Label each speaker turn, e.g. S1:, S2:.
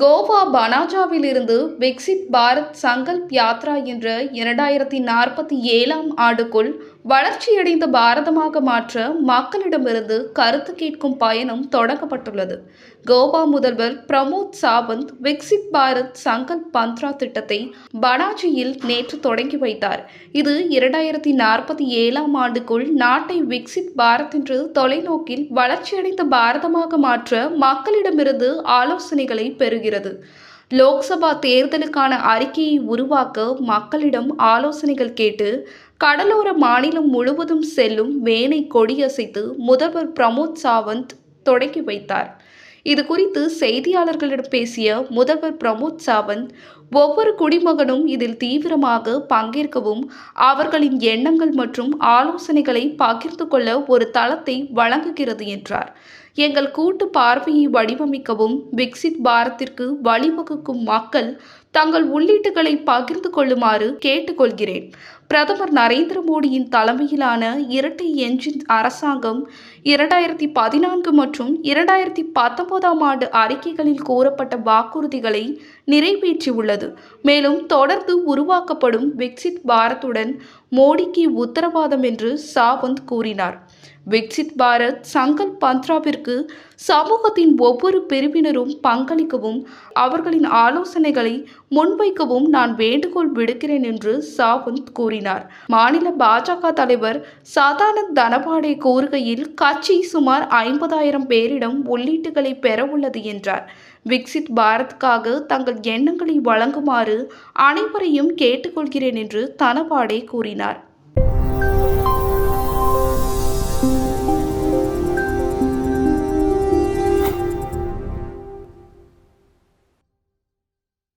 S1: கோவா பனாஜாவிலிருந்து விக்சித் பாரத் சங்கல்ப் யாத்ரா என்ற இரண்டாயிரத்தி நாற்பத்தி ஏழாம் ஆண்டுக்குள் வளர்ச்சியடைந்த பாரதமாக மாற்ற மக்களிடமிருந்து கருத்து கேட்கும் பயணம் தொடங்கப்பட்டுள்ளது. கோவா முதல்வர் பிரமோத் சாவந்த் விக்சித் பாரத் சங்கல்ப் பந்த்ரா திட்டத்தை பனாஜியில் நேற்று தொடங்கி வைத்தார். இது இரண்டாயிரத்தி நாற்பத்தி ஏழாம் ஆண்டுக்குள் நாட்டை விக்சித் பாரத் என்று தொலைநோக்கில் வளர்ச்சியடைந்த பாரதமாக மாற்ற மக்களிடமிருந்து ஆலோசனைகளை பெறுகிறது. லோக்சபா தேர்தலுக்கான அறிக்கையை உருவாக்க மக்களிடம் ஆலோசனைகள் கேட்டு கடலோர மாநிலம் முழுவதும் செல்லும் வேனை கொடியசைத்து முதல்வர் பிரமோத் சாவந்த் தொடங்கி வைத்தார். இது குறித்து செய்தியாளர்களிடம் பேசிய முதல்வர் பிரமோத் சாவந்த் ஒவ்வொரு குடிமகனும் இதில் தீவிரமாக பங்கேற்கவும் அவர்களின் எண்ணங்கள் மற்றும் ஆலோசனைகளை பகிர்ந்து கொள்ள ஒரு தளத்தை வழங்குகிறது என்றார். எங்கள் கூட்டு பார்வையை வடிவமைக்கவும் விக்சித் பாரத்திற்கு வழிவகுக்கும் மக்கள் தங்கள் உள்ளீட்டுகளை பகிர்ந்து கொள்ளுமாறு கேட்டுக்கொள்கிறேன். பிரதமர் நரேந்திர மோடியின் தலைமையிலான இரட்டை என்ஜின் அரசாங்கம் இரண்டாயிரத்தி பதினான்கு மற்றும் இரண்டாயிரத்தி பத்தொன்பதாம் ஆண்டு அறிக்கைகளில் கூறப்பட்ட வாக்குறுதிகளை நிறைவேற்றியுள்ளது. மேலும் தொடர்ந்து உருவாக்கப்படும் விக்சித் பாரத்துடன் மோடிக்கு உத்தரவாதம் என்று சாவந்த் கூறினார். விக்சித் பாரத் சங்கல் பந்த்ராவிற்கு சமூகத்தின் ஒவ்வொரு பிரிவினரும் பங்களிக்கவும் அவர்களின் ஆலோசனைகளை முன்வைக்கவும் நான் வேண்டுகோள் விடுக்கிறேன் என்று சாவந்த் கூறினார். மாநில பாஜக தலைவர் சதானந்த் தனபாடே கூறுகையில் கட்சி சுமார் ஐம்பதாயிரம் பேரிடம் உள்ளீட்டுகளை பெறவுள்ளது என்றார். விக்சித் பாரத்காக தங்கள் எண்ணங்களை வழங்குமாறு அனைவரையும் கேட்டுக்கொள்கிறேன் என்று தனபாடே கூறினார்.